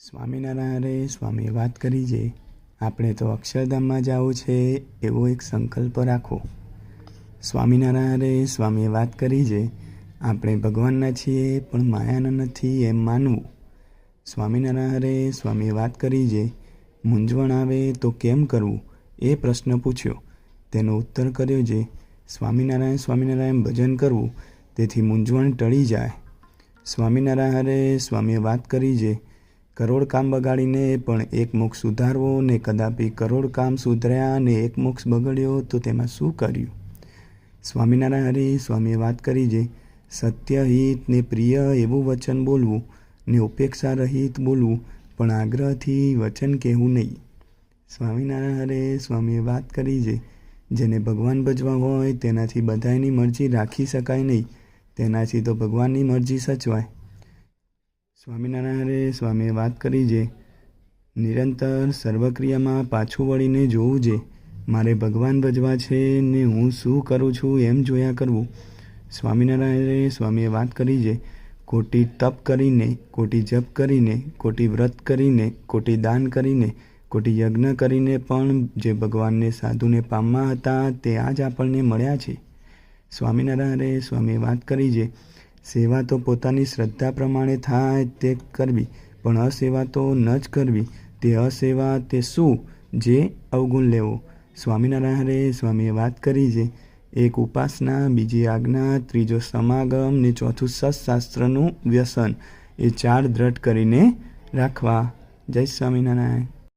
સ્વામિનારાયણ સ્વામીએ વાત કરી છે આપણે તો અક્ષરધામમાં જવું છે એવો એક સંકલ્પ રાખો. સ્વામિનારાયણ સ્વામીએ વાત કરી છે આપણે ભગવાનના છીએ પણ માયાના નથી એમ માનવું. સ્વામિનારાયણ રે સ્વામીએ વાત કરી છે મૂંઝવણ આવે તો કેમ કરવું? એ પ્રશ્ન પૂછ્યો. તેનો ઉત્તર કર્યો છે સ્વામિનારાયણ સ્વામિનારાયણ ભજન કરવું, તેથી મૂંઝવણ ટળી જાય. સ્વામિનારાયણ સ્વામીએ વાત કરી છે કરોડ કામ બગાડીને પણ એક મોક્ષ સુધારવો ને કદાપી કરોડ કામ સુધર્યા ને એક મોક્ષ બગડ્યો, તો તેમાં શું કર્યું? સ્વામિનારાયણ હરે, સ્વામીએ વાત કરી છે સત્ય હિત ને પ્રિય એવું વચન બોલવું ને ઉપેક્ષા રહિત બોલવું પણ આગ્રહથી વચન કહેવું નહીં. સ્વામિનારાયણ હરે, સ્વામીએ વાત કરી છે જેને ભગવાન ભજવા હોય તેનાથી બધાની મરજી રાખી શકાય નહીં, તેનાથી તો ભગવાનની મરજી સચવાય. સ્વામિનારાયણ સ્વામીએ વાત કરી છે નિરંતર સર્વક્રિયામાં પાછું વળીને જોવું છે મારે ભગવાન ભજવા છે ને હું શું કરું છું એમ જોયા કરવું. સ્વામિનારાયણ સ્વામીએ વાત કરી છે કોટી તપ કરીને, કોટી જપ કરીને, કોટી વ્રત કરીને, કોટી દાન કરીને, કોટી યજ્ઞ કરીને પણ જે ભગવાનને સાધુને પામવા હતા તે આજ આપણને મળ્યા છે. સ્વામિનારાયણ સ્વામીએ વાત કરી છે સેવા તો પોતાની શ્રદ્ધા પ્રમાણે થાય તે કરવી, પણ અસેવા તો ન જ કરવી. તે અસેવા તે શું? જે અવગુણ લેવો. સ્વામિનારાયણ સ્વામીએ વાત કરી છે, એક ઉપાસના, બીજી આજ્ઞા, ત્રીજો સમાગમ, ને ચોથું સત્શાસ્ત્રનું વ્યસન. એ ચાર દ્રઢ કરીને રાખવા. જય સ્વામિનારાયણ.